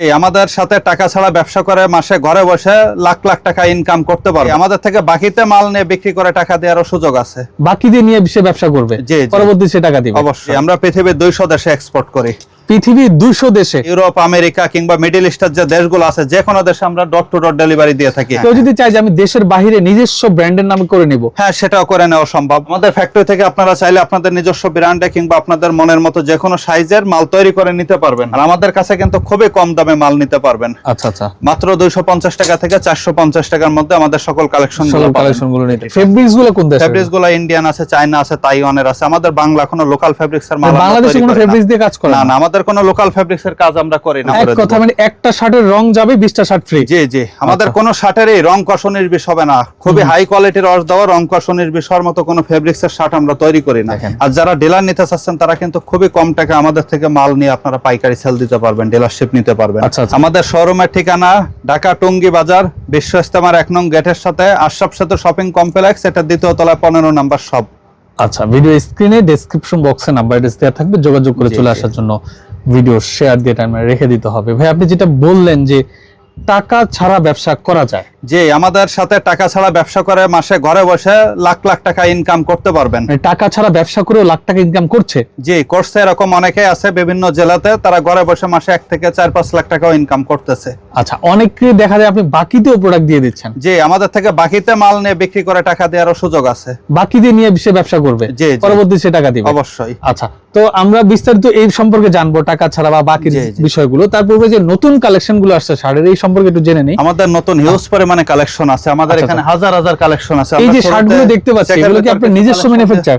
এই আমাদের সাথে টাকা ছাড়া ব্যবসা করে মাসে ঘরে বসে লাখ লাখ টাকা ইনকাম করতে পারবে। আমাদের থেকে বাকিতে মাল নিয়ে বিক্রি করে টাকা দেওয়ার সুযোগ আছে। বাকি দিয়ে নিয়ে সে ব্যবসা করবে। পরবর্তী সে টাকা দিবে? অবশ্যই। আমরা পৃথিবীর দুইশো দেশে এক্সপোর্ট করি। পৃথিবীর দুইশো দেশে। ইউরোপ আমেরিকা কিংবা মিডল ইস্টের যে দেশগুলো আছে যে কোনো দেশে আমরা ডট টু ডট ডেলিভারি দিয়ে থাকি। কেউ যদি চায় যে আমি দেশের বাহিরে নিজস্ব ব্র্যান্ডের নামে করে নিব। হ্যাঁ সেটাও করে নেওয়া সম্ভব। আমাদের ফ্যাক্টরি থেকে আপনারা চাইলে আপনাদের নিজস্ব ব্র্যান্ডে কিংবা আপনাদের মনের মতো যে কোনো সাইজের মাল তৈরি করে নিতে পারবেন। আর আমাদের কাছে কিন্তু খুবই কম দামে মাল নিতে পারবেন। আচ্ছা আচ্ছা। মাত্র দুইশো পঞ্চাশ টাকা থেকে চারশো পঞ্চাশ টাকার মধ্যে আমাদের সকল কালেকশন কালেকশনগুলো নিতে ফেব্রিক্সগুলো কোন দেশে? ফেব্রিক্সগুলো ইন্ডিয়ান আছে চাইনা আছে তাইওয়ানের আছে। আমাদের বাংলা কোনো লোকাল ফেব্রিক্স এর মাল বাংলাদেশে কোনো ফেব্রিক্স দিয়ে কাজ করে না না আমাদের কোনো লোকাল ফেব্রিক্স এর কাজ আমরা করি না এক কথা মানে একটা শার্টের রং যাবে বিশটা শার্ট ফ্রি জি জি। আমাদের আচ্ছা। কোনো শার্টেরই রং কষনের বিষ হবে না। খুবই হাই কোয়ালিটির রস দেওয়া রং কষনের বিষয়ের মতো কোনো ফেব্রিক্স এর শার্ট আমরা তৈরি করি না। আর যারা ডিলার নিতে চাচ্ছেন তারা কিন্তু খুবই কম টাকা আমাদের থেকে মাল নিয়ে আপনারা পাইকারি সেল দিতে পারবেন ডিলারশিপ নিতে পারবেন। আচ্ছা, আচ্ছা। আমাদের শোরুমের ঠিকানা ঢাকা টঙ্গী বাজার বিশ্ব ইস্তেমার এক নং গেটের সাথে আশরাফ সাথে শপিং কমপ্লেক্স এটা দ্বিতীয় তলায় পনেরো নাম্বার সব আচ্ছা ভিডিও স্ক্রিনে ডেসক্রিপশন বক্সে নাম্বার দেওয়া থাকবে যোগাযোগ করে চলে আসার জন্য ভিডিও শেয়ার দিয়ে টাইমে রেখে দিতে হবে। ভাই, আপনি যেটা বললেন যে টাকা ছাড়া ব্যবসা করা যায় যে আমাদের সাথে টাকা ছাড়া ব্যবসা করে মাসে ঘরে বসে লাখ লাখ টাকা ইনকাম করতে পারবেন। মানে টাকা ছাড়া ব্যবসা করেও লাখ টাকা ইনকাম করছে? জি করছে এরকম অনেকেই আছে বিভিন্ন জেলাতে তারা ঘরে বসে মাসে এক থেকে চার পাঁচ লাখ টাকাও ইনকাম করতেছে। আচ্ছা অনেককে দেখা যায় আপনি বাকিতেও প্রোডাক্ট দিয়ে দিচ্ছেন। জি আমাদের থেকে বাকিতে মাল নিয়ে বিক্রি করে টাকা দেওয়ারও সুযোগ আছে। বাকি দিয়ে নিয়ে সে ব্যবসা করবে? জি। পরবর্তী সে টাকা দিবে? অবশ্যই। আচ্ছা তো আমরা বিস্তারিত এই সম্পর্কে জানব টাকা ছাড়া বা বাকি। বিষয়গুলো। তারপরে যে নতুন কালেকশনগুলো আসছে শাড়ির এই সম্পর্কে একটু জেনে নেই। আমাদের নতুন হিউজ পরিমাণে কালেকশন আছে। আমাদের আচ্ছা, এখানে হাজার হাজার কালেকশন আছে। এই যে শুরুতে শার্টগুলো দেখতে পাচ্ছি এগুলো কি আপনার নিজস্ব ম্যানুফ্যাকচার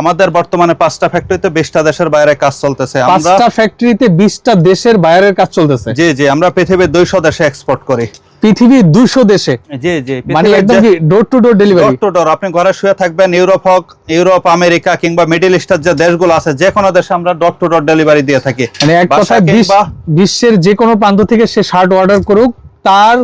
আমাদের বর্তমানে পাঁচটা ফ্যাক্টরিতে বিশটা দেশের বাইরে কাজ চলতেছে। পাঁচটা ফ্যাক্টরিতে বিশটা দেশের বাইরের কাজ চলতেছে। জি জি আমরা পৃথিবীর দুইশো দেশে এক্সপোর্ট করি। পৃথিবীর দুশো দেশে? জি জি মানে একদম কি door to door delivery door to door আপনি ঘরে শুয়ে থাকবেন ইউরোপ হোক ইউরোপ আমেরিকা কিংবা মিডল ইস্টের যে দেশগুলো আছে যে কোনো দেশে আমরা ডোর টু ডোর ডেলিভারি দিয়ে থাকি। মানে এক কথায় বিশ্বের যে কোনো প্রান্ত থেকে সে শার্ট অর্ডার করুক তার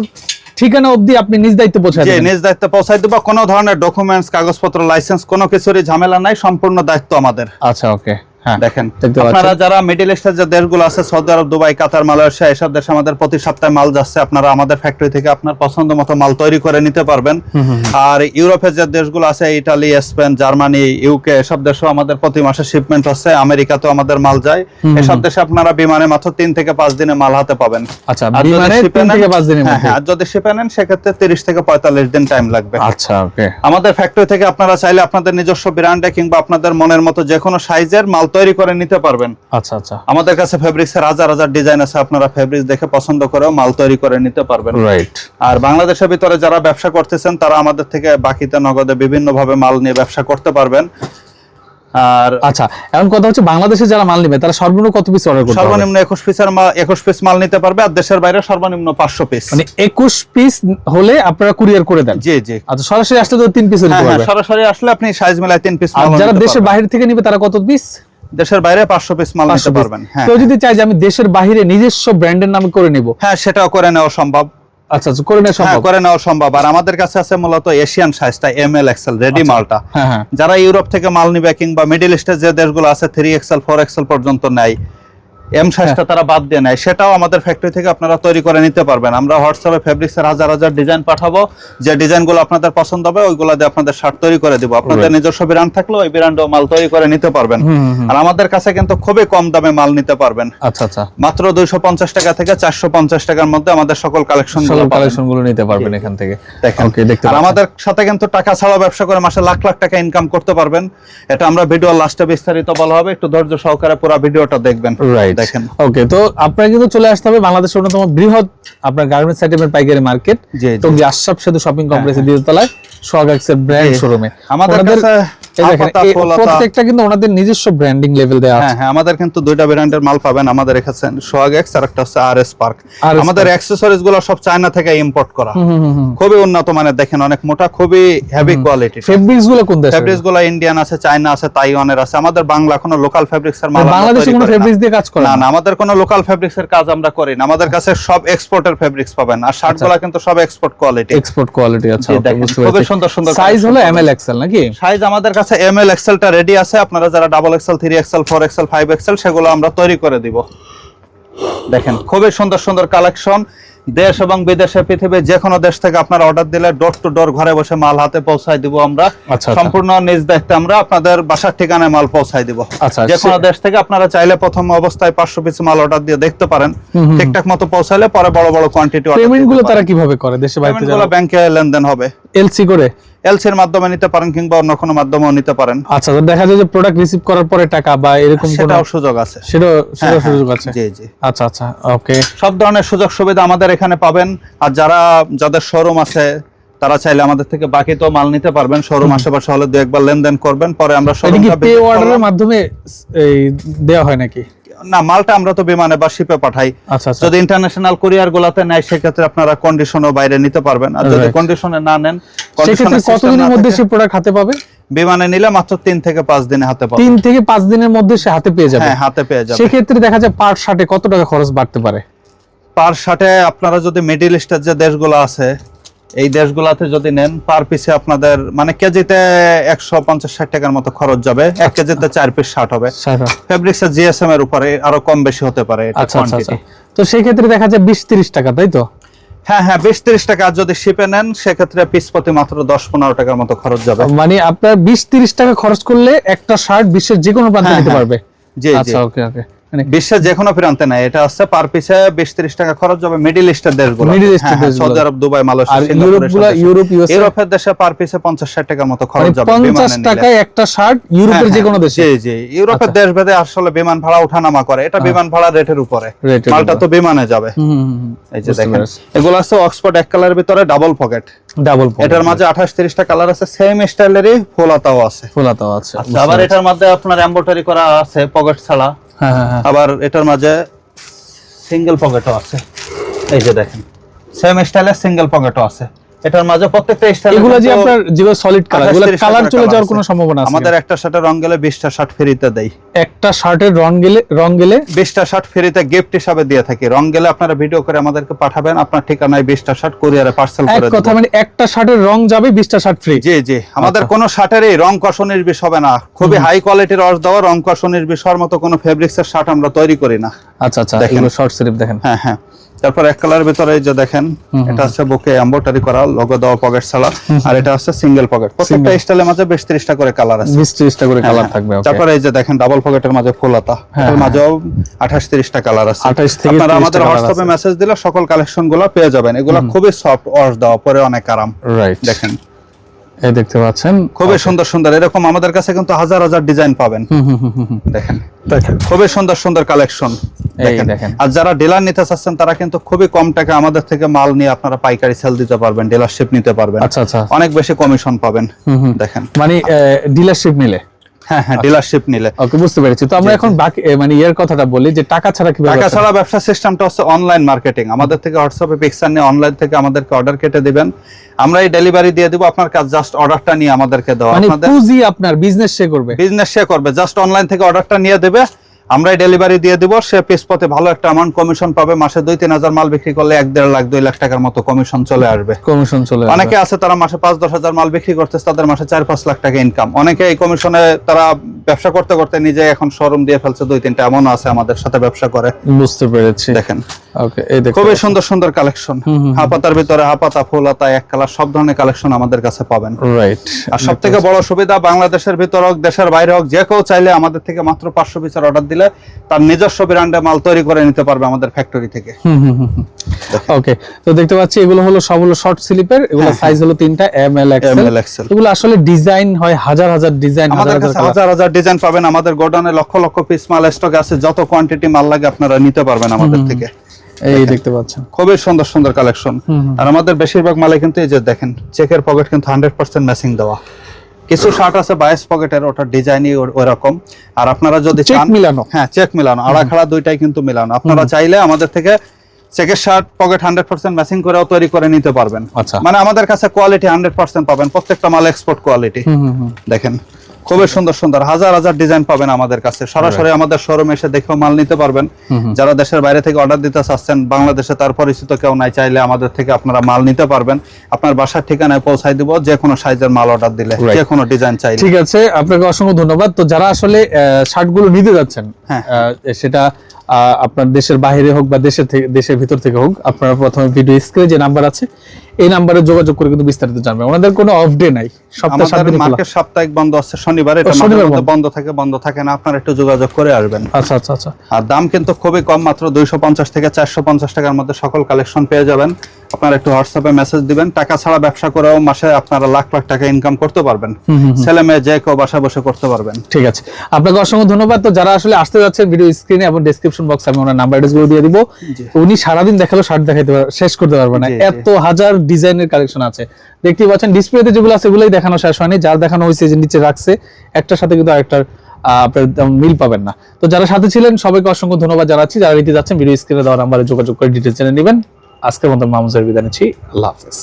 ঠিকানা অবধি আপনি নিজ দায়িত্ব পৌঁছায় দেবেন। নিজ দায়িত্ব পৌঁছাই দেবো। কোনো ধরনের ডকুমেন্টস কাগজপত্র লাইসেন্স কোনো কিছুরই ঝামেলা নাই সম্পূর্ণ দায়িত্ব আমাদের। আচ্ছা ওকে দেখেন দেখতে আপনারা যারা মিডল ইস্টের যে দেশগুলো আছে Saudi Arab Dubai Qatar Malaysia এসব দেশে আমাদের প্রতি সপ্তাহে মাল যাচ্ছে। আপনারা আমাদের ফ্যাক্টরি থেকে আপনার পছন্দ মতো মাল তৈরি করে নিতে পারবেন। আর ইউরোপের যে দেশগুলো আছে ইটালি স্পেন জার্মানি ইউকে এসব দেশেও আমাদের প্রতি মাসে শিপমেন্ট হচ্ছে আমেরিকাতেও আমাদের মাল যায়। এসব দেশে আপনারা বিমানে মাত্র তিন থেকে পাঁচ দিনে মাল হাতে পাবেন। আচ্ছা আর যদি শিপে নেন- হ্যাঁ, হ্যাঁ, আর যদি শিপে নেন সেক্ষেত্রে তিরিশ থেকে পঁয়তাল্লিশ দিন টাইম লাগবে। আচ্ছা ওকে আমাদের ফ্যাক্টরি থেকে আপনারা চাইলে আপনাদের নিজস্ব ব্র্যান্ডে কিংবা আপনাদের মনের মতো যে কোনো সাইজের মাল তৈরি করে নিতে পারবেন। আচ্ছা আচ্ছা। আমাদের কাছে ফেব্রিক্স এর হাজার হাজার ডিজাইন আছে আপনারা ফেব্রিক্স দেখে পছন্দ করেও মাল তৈরি করে নিতে পারবেন। রাইট আর বাংলাদেশের ভিতরে যারা ব্যবসা করতেছেন তারা আমাদের থেকে বাকিতে নগদে বিভিন্ন ভাবে মাল নিয়ে ব্যবসা করতে পারবেন। আর আচ্ছা এখন কথা হচ্ছে বাংলাদেশে যারা মাল নেবে তারা সর্বনিম্ন কত পিস অর্ডার করতে হবে? সর্বনিম্ন একুশ পিসের মাল একুশ পিস মাল নিতে পারবে আর দেশের বাইরে সর্বনিম্ন পাঁচশো পিস মানে একুশ পিস হলে আপনারা কুরিয়ার করে দেন? জি জি। আচ্ছা সরাসরি আসলে তো তিন পিস হ্যাঁ, হ্যাঁ, সরাসরি আসলে আপনি সাইজ মেলায় তিন পিস আর মাল যারা দেশের বাইরে থেকে নিবে তারা কত পিস দেশের বাইরে পাঁচশো পিস মাল নিতে পারবেন হ্যাঁ কেউ যদি চায় যে আমি দেশের বাইরে নিজস্ব ব্র্যান্ডের নামে করে নিব। হ্যাঁ সেটাও করে নেওয়া সম্ভব। আচ্ছা আচ্ছা করে নেওয়া হ্যাঁ সম্ভব। করে নেওয়া সম্ভব। আর আমাদের কাছে আছে মূলত এশিয়ান সাইজটা এম এল এক্সেল রেডি মালটা। হ্যাঁ হ্যাঁ। যারা ইউরোপ থেকে মাল নিবে কিংবা মিডল ইস্টের যে দেশগুলো আছে থ্রি এক্সেল ফোর এক্সেল পর্যন্ত নেয় এম সাইজটা তারা বাদ দিয়ে নেয়। সেটাও আমাদের ফ্যাক্টরি থেকে আপনারা তৈরি করে নিতে পারবেন। আমরা হোয়াটসঅ্যাপে ফেব্রিক্স এর হাজার হাজার ডিজাইন পাঠাবো। যে ডিজাইনগুলো আপনাদের পছন্দ হবে ওইগুলো দিয়ে আপনাদের শার্ট তৈরি করে দিব। আপনাদের নিজস্ব ব্র্যান্ড থাকলে ওই ব্র্যান্ডও মাল তৈরি করে নিতে পারবেন। আর আমাদের কাছে কিন্তু খুবই কম দামে মাল নিতে পারবেন। আচ্ছা আচ্ছা। মাত্র দুইশো পঞ্চাশ টাকা থেকে চারশো পঞ্চাশ টাকার মধ্যে আমাদের সকল কালেকশনগুলো নিতে পারবেন এখান থেকে। আর আমাদের সাথে কিন্তু টাকা ছাড়া ব্যবসা করে মাসে লাখ লাখ টাকা ইনকাম করতে পারবেন। এটা আমরা ভিডিও লাস্টে বিস্তারিত বলা হবে। একটু ধৈর্য সহকারে পুরো ভিডিওটা দেখবেন। রাইট দেখেন। ওকে তো আপনারা কিন্তু চলে আসতে হবে বাংলাদেশের অন্যতম বৃহৎ আপনার গার্মেন্টস আইটেমের পাইকারি মার্কেট টঙ্গী আশরাফ সেতু শপিং কমপ্লেক্সের দ্বিতীয়তলায় সোয়াগাক্সের ব্র্যান্ড। শোরুমে আমাদের কাছে প্রত্যেকটা কিন্তু ওনাদের নিজস্ব ব্র্যান্ডিং লেভেল দেওয়া আছে। হ্যাঁ হ্যাঁ আমাদের কিন্তু দুইটা ব্র্যান্ডের মাল পাবেন। আমাদের এখানে সোয়াগ এক্স আর একটা হচ্ছে আর এস পার্ক আমাদের অ্যাক্সেসরিজগুলো সব চায়না থেকে ইম্পোর্ট করা। খুবই উন্নত মানের দেখেন অনেক মোটা খুবই হেভি কোয়ালিটি ফেব্রিক্সগুলো কোন দেশে? ফেব্রিক্সগুলো ইন্ডিয়ান আছে চায়না আছে তাইওয়ানের আছে। আমাদের বাংলা কোনো লোকাল ফেব্রিক্স এর মাল আমরা বাংলাদেশে কোনো ফেব্রিক্স দিয়ে কাজ করে না আমাদের কোনো লোকাল ফেব্রিক্স এর কাজ আমরা করি না। আমাদের কাছে সব এক্সপোর্টের ফেব্রিক্স পাবেন। আর শার্টগুলা কিন্তু সব এক্সপোর্ট কোয়ালিটি এক্সপোর্ট কোয়ালিটি আচ্ছা খুবই সুন্দর সুন্দর সাইজ হলো। এম এল এক্সেল নাকি? সাইজ আমাদের কাছে এম এল এক্সেলটা রেডি আছে। আপনারা যারা double XL three XL four XL five XL সেগুলো আমরা তৈরি করে দিব। দেখেন খুবই সুন্দর সুন্দর কালেকশন দেশ এবং বিদেশে পৃথিবীর যে কোনো দেশ থেকে আপনারা অর্ডার দিলে ডোর টু ডোর ঘরে বসে মাল হাতে পৌঁছায় দিব আমরা। আচ্ছা, আচ্ছা। সম্পূর্ণ নিজ দায়িত্বে আমরা আপনাদের বাসার ঠিকানায় মাল পৌঁছায় দিব। আচ্ছা, যে কোনো দেশ থেকে আপনারা চাইলে প্রথম অবস্থায় পাঁচশো পিস মাল অর্ডার দিয়ে দেখতে পারেন। ঠিকঠাক মতো পৌঁছালে পরে বড় বড় কোয়ান্টিটি পেমেন্টগুলো তারা কীভাবে করে দেশে গুলো ব্যাংকে লেনদেন হবে। এলসি করে? এলসির মাধ্যমে নিতে পারেন কিংবা অন্য কোনো মাধ্যমেও নিতে পারেন। আচ্ছা তো দেখা যায় যে প্রোডাক্ট রিসিভ করার পরে টাকা বা এরকম কোনো সেটাও সুযোগ আছে। সেটা সেটা হ্যাঁ, সুযোগ হ্যাঁ, আছে? জি জি। আচ্ছা আচ্ছা ওকে সব ধরনের সুযোগ সুবিধা আমাদের এখানে পাবেন। আর যারা যাদের শোরুম আছে তারা চাইলে আমাদের থেকে বাকি তো মাল নিতে পারবেন। শোরুম আশেপাশে হলে দু একবার লেনদেন করবেন। পরে আমরা শোরুমটা পে অর্ডারের মাধ্যমে এই দেওয়া হয় নাকি? না মালটা আমরা তো বিমানে বা শিপে পাঠাই। আচ্ছা আচ্ছা। যদি ইন্টারন্যাশনাল কুরিয়ার গুলাতে নেয় সেক্ষেত্রে আপনারা কন্ডিশনও বাইরে নিতে পারবেন। আর যদি কন্ডিশনে না নেন কতদিনের মধ্যে সে প্রোডাক্ট হাতে পাবে? বিমানে নিলে মাত্র তিন থেকে পাঁচ দিনে হাতে পাবে। তিন থেকে পাঁচ দিনের মধ্যে সে হাতে পেয়ে যাবে। হ্যাঁ হাতে পেয়ে যাবে। সেক্ষেত্রে দেখা যায় পার শার্টে কত টাকা খরচ বাড়তে পারে? পার শার্টে আপনারা যদি মিডিল ইস্টের যে দেশগুলো আছে এই দেশগুলাতে যদি নেন পার পিসে আপনাদের মানে কেজিতে একশো পঞ্চাশ ষাট টাকার মতো খরচ যাবে। আচ্ছা। এক কেজিতে চার পিস শার্ট হবে। ফেব্রিক্স জিএসএম এর উপরে আরও কম বেশি হতে পারে আচ্ছা আচ্ছা আচ্ছা। তো সেই ক্ষেত্রে দেখা যায় বিশ তিরিশ টাকা তাই তো? হ্যাঁ হ্যাঁ বিশ তিরিশ টাকা। আর যদি শিপে নেন সেক্ষেত্রে পিস প্রতি মাত্র দশ পনেরো টাকার মতো খরচ যাবে। মানে আপনার বিশ তিরিশ টাকা খরচ করলে একটা শার্ট বিশ্বের যে কোনো প্রান্তে হ্যাঁ, নিতে হ্যাঁ। পারবে। জি জি। আচ্ছা ওকে ওকে মানে বিশ্বের যে কোনো প্রান্তে নাই। এটা হচ্ছে পার পিসে বিশ তিরিশ টাকা খরচ যাবে মিডিল ইস্টের দেশগুলো। হ্যাঁ, দেশগুলো। সৌদি আরব দুবাই মালয়েশিয়া ইউরোপগুলা ইউরোপ ইউএসএ? ইউরোপের দেশে পার পিসে পঞ্চাশ ষাট টাকার মতো খরচ যাবে পঞ্চাশ টাকায় একটা শার্ট ইউরোপের হ্যাঁ, যে কোনো হ্যাঁ, দেশে। জি জি। ইউরোপের দেশ ভেদে আসলে বিমান ভাড়া ওঠানামা করে। এটা বিমান ভাড়া রেটের উপরে। মালটা তো বিমানে যাবে। এই যে দেখেন। এগুলো আছে অক্সফোর্ড এক কালারের ভিতরে ডাবল পকেট ডাবল এটার মাঝে আঠাশ তিরিশটা কালার আছে সেম স্টাইলেরই ফোলাতাও আছে। ফোলাতাও আছে। আচ্ছা, আবার এটার মধ্যে আপনার এম্বোটারি করা আছে পকেট ছাড়া। আবার এটার মাঝে সিঙ্গেল পকেটও আছে। এই যে দেখেন সেম স্টাইলের সিঙ্গেল পকেটও আছে। এটার মাঝে প্রত্যেকটা স্টাইল এগুলো যে আপনার যেগুলো সলিড কালার এগুলো কালার চলে যাওয়ার কোনো সম্ভাবনা আছে? আমাদের একটা শার্টের রং গেলে বিশটা শার্ট ফ্রিতে দেই। একটা শার্টের রং গেলে রং গেলে? বিশটা শার্ট ফ্রিতে গিফট হিসাবে দিয়ে থাকি। রং গেলে আপনারা ভিডিও করে আমাদেরকে পাঠাবেন আপনার ঠিকানায় বিশটা শার্ট কুরিয়ারে পার্সেল করে দেব। কথা মানে একটা শার্টের রং যাবে বিশটা শার্ট ফ্রি জি জি। আমাদের আচ্ছা। কোনো শার্টেরই রং কষনের বিষ হবে না। খুবই হাই কোয়ালিটির দেওয়া রং কষনের বিষ হওয়ার মতো কোনো ফেব্রিক্সের শার্ট আমরা তৈরি করি না। আচ্ছা আচ্ছা এগুলো শর্ট দেখেন। হ্যাঁ হ্যাঁ। তারপর এক কালার ভিতরে যে দেখেন এটা হচ্ছে বুকে এম্বোটারি করা লোগো দেওয়া পকেট ছাড়া। আর এটা হচ্ছে সিঙ্গেল পকেট প্রত্যেকটা স্টাইলের মাঝে বেশ ত্রিশটা করে কালার আছে। বিশ ত্রিশটা করে কালার হ্যাঁ, থাকবে okay. তারপরে এই যে দেখেন ডাবল পকেটের মাঝে ফুলাতা। এটার মাঝেও আঠাশ তিরিশটা কালার আছে। 28 থেকে আপনারা আমাদের হোয়াটসঅ্যাপে মেসেজ দিলে সকল কালেকশনগুলো পেয়ে যাবেন। এগুলো খুবই সফট ওয়াশ দেওয়া পরে অনেক আরাম। রাইট দেখেন। এই দেখতে পাচ্ছেন। খুবই সুন্দর সুন্দর। এরকম আমাদের কাছে কিন্তু হাজার হাজার ডিজাইন পাবেন। দেখেন। খুবই সুন্দর সুন্দর কালেকশন। দেখেন। আর যারা ডিলার নিতে চাচ্ছেন তারা কিন্তু খুবই কম টাকা আমাদের থেকে মাল নিয়ে আপনারা পাইকারি সেল দিতে পারবেন ডিলারশিপ নিতে পারবেন। আচ্ছা আচ্ছা। অনেক বেশি কমিশন পাবেন। দেখেন। মানে ডিলারশিপ নিলে? হ্যাঁ হ্যাঁ ডিলারশিপ নিলে। ওকে বুঝতে পেরেছি। তো আমরা এখন বাকি মানে ইয়ার কথাটা বলি যে টাকা ছাড়া কীভাবে টাকা ছাড়া ব্যবসা সিস্টেমটা হচ্ছে অনলাইন মার্কেটিং আমাদের থেকে হোয়াটসঅ্যাপে পিকচার নিয়ে অনলাইন থেকে আমাদেরকে অর্ডার কেটে দিবেন। আমরা এই ডেলিভারি দিয়ে দিব আপনার কাজ জাস্ট অর্ডারটা নিয়ে আমাদেরকে দেওয়া। মানে আপনাদের পুঁজি আপনার বিজনেস সে করবে। বিজনেস সে করবে। জাস্ট অনলাইন থেকে অর্ডারটা নিয়ে দেবে। আমরাই ডেলিভারি দিয়ে দিব। সে পিস পথে ভালো একটা অ্যামাউন্ট কমিশন পাবে। মাসে দুই তিন হাজার মাল বিক্রি করলে এক দেড় লাখ দুই লাখ টাকার মতো কমিশন চলে আসবে। কমিশন চলে অনেকে আছে তারা মাসে পাঁচ দশ হাজার মাল বিক্রি করতেছে তাদের মাসে চার পাঁচ লাখ টাকা ইনকাম অনেকে এই কমিশনে তারা ব্যবসা করতে করতে নিজে এখন শোরুম দিয়ে ফেলছে দুই তিনটা এমনও আছে আমাদের সাথে ব্যবসা করে। বুঝতে পেরেছি। দেখেন। খুবই সুন্দর সুন্দর কালেকশন হাপাতার ভিতরে হাপাতা ফুলাতা এক কালার সব ধরনের কালেকশন আমাদের কাছে পাবেন। রাইট আর সব থেকে বড় সুবিধা বাংলাদেশের ভিতর হোক দেশের বাইরে হোক যে কেউ চাইলে আমাদের থেকে মাত্র পাঁচশো পিসের অর্ডার দিলে তার নিজস্ব ব্র্যান্ডে মাল তৈরি করে নিতে পারবে আমাদের ফ্যাক্টরি থেকে। ওকে তো দেখতে পাচ্ছি এগুলো হলো সব হলো শর্ট স্লিপের এগুলো সাইজ হলো তিনটা এম এল এক্সেল এগুলো আসলে ডিজাইন হয় হাজার হাজার ডিজাইন আমাদের কাছে হাজার হাজার ডিজাইন পাবেন। আমাদের গোডাউনে লক্ষ লক্ষ পিস মাল স্টক আছে যত কোয়ান্টিটি মাল লাগে আপনারা নিতে পারবেন আমাদের থেকে। এই দেখতে পাচ্ছেন। খুবই সুন্দর সুন্দর কালেকশন আর আমাদের বেশিরভাগ মালে কিন্তু এই যে দেখেন চেকের পকেট কিন্তু হান্ড্রেড পার্সেন্ট ম্যাচিং দেওয়া। কিছু শার্ট আছে বাইশ পকেটের ওটা ডিজাইনই ওরকম। আর আপনারা যদি চেক চান মিলানো। হ্যাঁ চেক মিলানো। আড়াখাড়া দুইটাই কিন্তু মিলানো। আপনারা চাইলে আমাদের থেকে চেকের shirt pocket hundred percent matching করেও তৈরি করে নিতে পারবেন। আচ্ছা। মানে আমাদের কাছে কোয়ালিটি হান্ড্রেড পার্সেন্ট পাবেন। প্রত্যেকটা মাল এক্সপোর্ট কোয়ালিটি দেখেন। খুবই সুন্দর সুন্দর। হাজার হাজার ডিজাইন পাবেন আমাদের কাছে। সরাসরি আমাদের শোরুমে এসে দেখেও মাল নিতে পারবেন। যারা দেশের বাইরে থেকে অর্ডার দিতে চাচ্ছেন বাংলাদেশে তার পরিচিত কেউ নাই চাইলে আমাদের থেকে আপনারা মাল নিতে পারবেন। আপনার বাসার ঠিকানায় পৌঁছাই দিব যে কোনো সাইজের মাল অর্ডার দিলে. যে কোনো ডিজাইন চাই ঠিক আছে আপনাকে অসংখ্য ধন্যবাদ। তো যারা আসলে শার্টগুলো নিতে যাচ্ছেন সেটা আপনার দেশের বাইরে হোক বা দেশের থেকে দেশের ভিতর থেকে হোক আপনারা প্রথমে ভিডিও স্ক্রিনে যে নাম্বার আছে এই নাম্বারে যোগাযোগ করে কিন্তু বিস্তারিত জানবেন। ওনাদের কোনো অফ ডে নাই। সপ্তাহে সাত দিন মার্কেট সাপ্তাহিক বন্ধ আছে শনিবার। এটা শনিবার বন্ধ। থাকে বন্ধ থাকে না আপনারা একটু যোগাযোগ করে আসবেন। আচ্ছা আচ্ছা আচ্ছা। আর দাম কিন্তু খুবই কম মাত্র দুইশো পঞ্চাশ থেকে চারশো পঞ্চাশ টাকার মধ্যে সকল কালেকশন পেয়ে যাবেন। আপনারা একটু হোয়াটসঅ্যাপে মেসেজ দিবেন। টাকা ছাড়া ব্যবসা করেও মাসে আপনারা লাখ লাখ টাকা ইনকাম করতে পারবেন। ছেলে মেয়ে যে কেউ বাসা বসে করতে পারবেন। ঠিক আছে। আপনাকে অসংখ্য ধন্যবাদ। তো যারা আসলে আসতে যাচ্ছে ভিডিও স্ক্রিনে এবং ডেসক্রিপশন বক্সে আমি ওনার নাম্বারগুলো দিয়ে দিব। উনি সারাদিন দেখাল শার্ট দেখাইতে পার- শেষ করতে পারবে না। এত হাজার ডিজাইনের কালেকশন আছে। দেখতেই পাচ্ছেন ডিসপ্লেতে যেগুলো আছে সেগুলোই দেখানো শেষ হয়নি। যার দেখানো হয়েছে যে নিচে রাখছে একটার সাথে কিন্তু আরেকটার আপনার মিল পাবেন না। তো যারা সাথে ছিলেন সবাইকে অসংখ্য ধন্যবাদ জানাচ্ছি। যারা রীতি যাচ্ছেন ভিডিও স্ক্রিনে দেওয়া নাম্বারে যোগাযোগ করে ডিটেলস জেনে নেবেন। আজকের মতো মামুজের বিদায় নিচ্ছি। আল্লাহ হাফেজ।